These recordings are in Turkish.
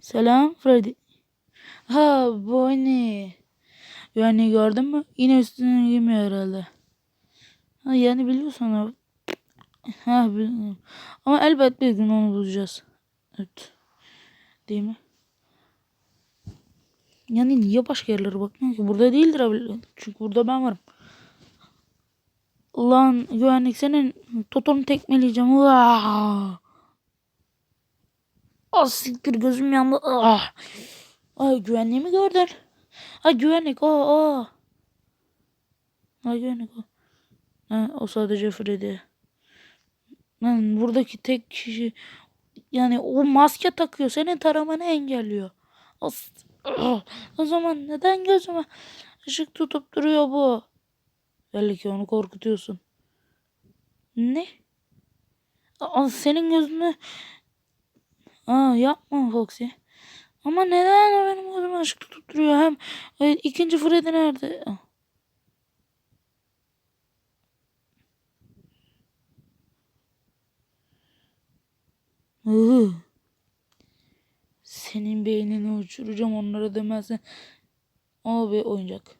Selam Freddy. Ha Bonnie. Yani gördün mü? Yine üstüne giymiyor herhalde. Ha yani biliyorsun ha. Ha biliyorum. Ama elbet bir gün onu bulacağız. Evet. Değil mi? Yani niye başka yerlere bakmıyor ki? Burada değildir abi. Çünkü burada ben varım. Lan güvenlik senin totonu tekmeleyeceğim. Uaa! Ah siktir gözüm yandı. Ah. Ay güvenliği mi gördün? Ay güvenlik o o. Ay güvenlik o. Ha, o sadece Freddy. Lan buradaki tek kişi yani o maske takıyor. Senin taramanı engelliyor. As Ah, o zaman neden gözüme ışık tutup duruyor bu? Belli ki onu korkutuyorsun. Ne? Aa, senin gözünü Aa, yapma Foxy. Ama neden o benim gözüme ışık tutup? Hem e, ikinci Freddy nerede? Iı. Senin beynini uçuracağım onlara demezsen. O bir oyuncak.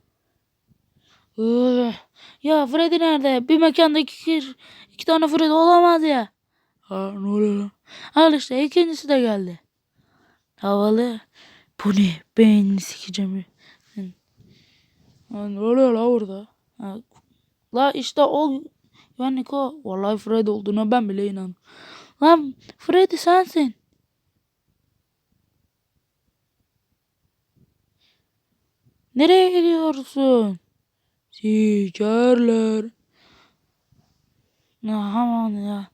Iı. Ya Freddy nerede? Bir mekanda iki, iki tane Freddy olamaz ya. Ha ne oluyor? Al işte ikincisi de geldi. Havalı. Bu ne? Beynini sikeceğim. Ha, ne oluyor la burada? Ha, la işte o güvenlik o. Vallahi Freddy olduğuna ben bile inan. Lan Freddy sensin. Nereye gidiyorsun? Sikerler. Ya aman ya.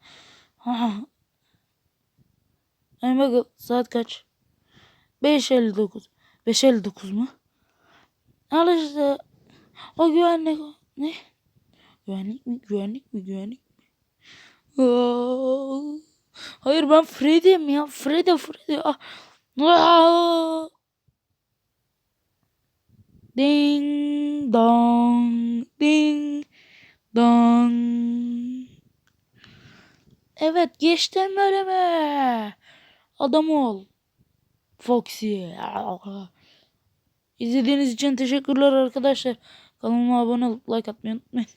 Ay bak saat kaç? 5.59. 5.59 mu? Al işte. O güvenlik. Ne? Güvenlik mi? Güvenlik mi? Güvenlik mi? Aa, hayır ben Freddy'im ya. Freddy Freddy. Ah. Aa. Ding dong. Ding dong. Evet geçtim bölümü. Adam ol. Foxy. İzlediğiniz için teşekkürler arkadaşlar. Kanalıma abone olup like atmayı unutmayın.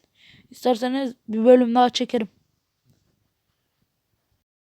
İsterseniz bir bölüm daha çekerim.